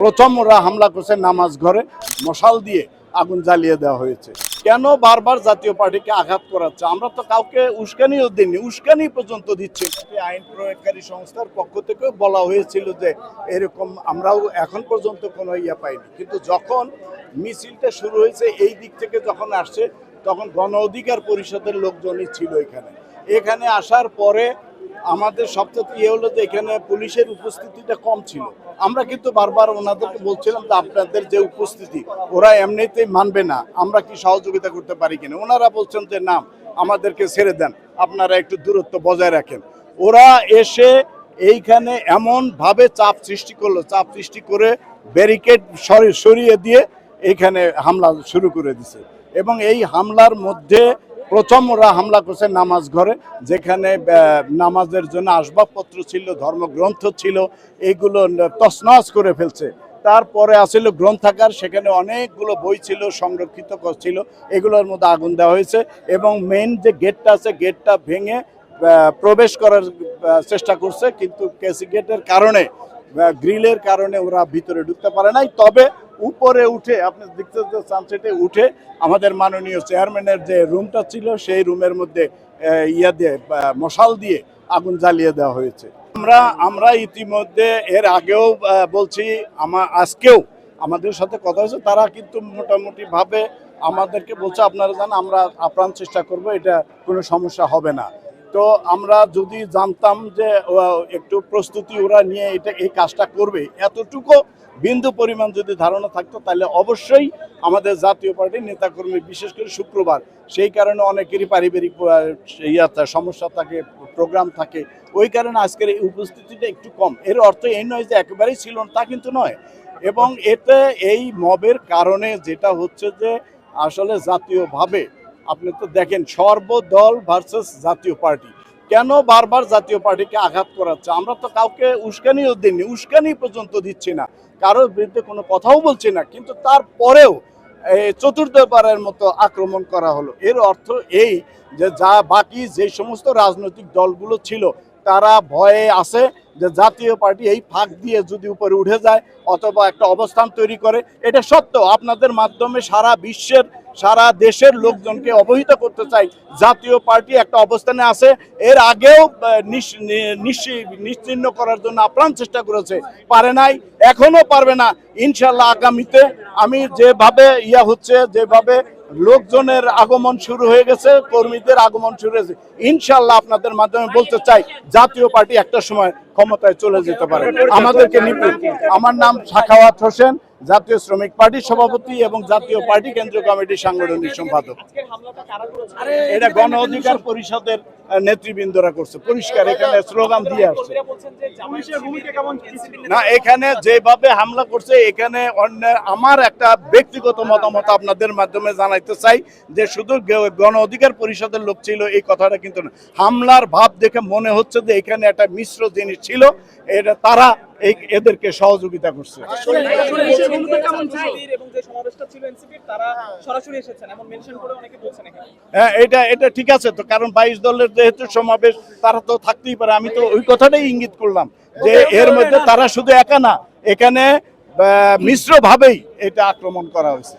প্রথম ওরা হামলা করছে নামাজ ঘরে, মশাল দিয়ে আগুন জ্বালিয়ে দেওয়া হয়েছে। কেন বারবার জাতীয় পার্টিকে আঘাত করাচ্ছে? আমরা তো কাউকে উস্কানিও দিইনি, উস্কানি পর্যন্ত দিচ্ছে। আইন প্রয়োগকারী সংস্থার পক্ষ থেকে বলা হয়েছিল যে এরকম আমরাও এখন পর্যন্ত কোনো ইয়ে পাইনি। কিন্তু যখন মিছিলটা শুরু হয়েছে, এই দিক থেকে যখন আসছে, তখন গণ অধিকার পরিষদের লোকজনই ছিল এখানে। এখানে আসার পরে আমাদের সবচেয়ে ইয়ে হলো যে এখানে পুলিশের উপস্থিতিটা কম ছিল। আমরা কিন্তু বারবার ওনাদেরকে বলছিলাম যে আপনাদের যে উপস্থিতি, ওরা এমনিতেই মানবে না। আমরা কি সহযোগিতা করতে পারি কিনা? ওনারা বলছেন যে, না, আমাদেরকে ছেড়ে দেন। আপনারা একটু দূরত্ব বজায় রাখেন। ওরা এসে এইখানে এমন ভাবে চাপ সৃষ্টি করল, চাপ সৃষ্টি করে ব্যারিকেড সরিয়ে দিয়ে এইখানে হামলা শুরু করে দিছে। এবং এই হামলার মধ্যে প্রথম ওরা হামলা করছে নামাজ ঘরে, যেখানে নামাজের জন্য আসবাবপত্র ছিল, ধর্মগ্রন্থ ছিল, এগুলো তছনছ করে ফেলছে। তারপরে আসছিল গ্রন্থাগার, সেখানে অনেকগুলো বই ছিল, সংরক্ষিত ছিল, এগুলোর মধ্যে আগুন দেওয়া হয়েছে এবং মেন যে গেটটা আছে গেটটা ভেঙে প্রবেশ করার চেষ্টা করছে, কিন্তু কেসি গেটের কারণে গ্রিলের কারণে ওরা ভিতরে ঢুকতে পারে নাই। তবে উপরে উঠে, আপনি দেখতে সানসেটে উঠে আমাদের মাননীয় চেয়ারম্যানের যে রুমটা ছিল, সেই রুমের মধ্যে ইয়া দিয়ে মশাল দিয়ে আগুন জ্বালিয়ে দেওয়া হয়েছে। আমরা আমরা ইতিমধ্যে এর আগেও বলছি, আমা, আজকেও আমাদের সাথে কথা হয়েছে। তারা কিন্তু মোটামুটি ভাবে আমাদেরকে বলছে, আপনারা জান আমরা আপ্রাণ চেষ্টা করব, এটা কোনো সমস্যা হবে না। তো আমরা যদি জানতাম যে একটু প্রস্তুতি ওরা নিয়ে এটা এই কাজটা করবে, এতটুকু বিন্দু পরিমাণ যদি ধারণা থাকতো, তাহলে অবশ্যই আমাদের জাতীয় পার্টির নেতাকর্মী, বিশেষ করে শুক্রবার, সেই কারণে অনেকেরই পারিবারিক ইয়া সমস্যা থাকে, প্রোগ্রাম থাকে, ওই কারণে আজকের এই উপস্থিতিটা একটু কম। এর অর্থ এই নয় যে একেবারেই ছিল না, তা কিন্তু নয়। এবং এতে এই মবের কারণে যেটা হচ্ছে যে, আসলে জাতীয়ভাবে আপনি তো দেখেন, সর্বদল ভার্সেস জাতীয় পার্টি। কেন বারবার জাতীয় পার্টিকে আঘাত করাচ্ছে? আমরা তো কাউকে উস্কানিও দিইনি, উস্কানি পর্যন্ত দিচ্ছি না। কারোর বিরুদ্ধে কোনো কথাও বলছি না, কিন্তু তারপরেও চতুর্থবারের মতো আক্রমণ করা হলো। এর অর্থ এই যে যা বাকি যে সমস্ত রাজনৈতিক দলগুলো ছিল তারা ভয়ে আছে যে জাতীয় পার্টি এই ফাঁক দিয়ে যদি উপরে উঠে যায় অথবা একটা অবস্থান তৈরি করে, এটা সত্য আপনাদের মাধ্যমে সারা বিশ্বের, সারা দেশের লোকজনকে অবহিত করতে চাই। জাতীয় পার্টি একটা অবস্থানে আছে, এর আগেও নিশ্চিহ্ন করার জন্য আপ্রাণ চেষ্টা করেছে, পারে নাই এখনও পারবে না। ইনশাল্লাহ আগামীতে আমি যেভাবে ইয়া হচ্ছে, যেভাবে লোকজনের আগমন শুরু হয়ে গেছে কর্মীদের আগমন শুরু হয়েছে। ইনশাল্লাহ আপনাদের মাধ্যমে বলতে চাই জাতীয় পার্টি একটা সময় ক্ষমতায় চলে যেতে পারে। আমাদেরকে নিপুণ আমার নাম শাখাওয়াত হোসেন জাতীয় শ্রমিক পার্টির সভাপতি এবং জাতীয় পার্টি কেন্দ্রীয় কমিটির সাংগঠনিক সম্পাদক। এটা গণ অধিকার পরিষদের নেতৃবৃন্দরা করছে। পরিষ্কার এখানে স্লোগান দিয়ে আসছে। না এখানে যেভাবে হামলা করছে এখানে অন্য আমার একটা ব্যক্তিগত মতামত আপনাদের মাধ্যমে জানাইতে চাই যে শুধু গণ অধিকার পরিষদের লোক ছিল এই কথাটা কিন্তু না। হামলার ভাব দেখে মনে হচ্ছে যে এখানে একটা মিশ্র জিনিস ছিল এটা তারা এই এদেরকে সহযোগিতা করছে এবং যে সমাবেশটা ছিল এনসিপির তারা সরাসরি এসেছেন এমন মেনশন করে অনেকে বলছেন এখানে হ্যাঁ এটা এটা ঠিক আছে তো কারণ বাইশ দলের যেহেতু সমাবেশ তারা তো থাকতেই পারে আমি তো ওই কথাটাই ইঙ্গিত করলাম যে এর মধ্যে তারা শুধু একা না এখানে মিশ্র ভাবেই এটা আক্রমণ করা হয়েছে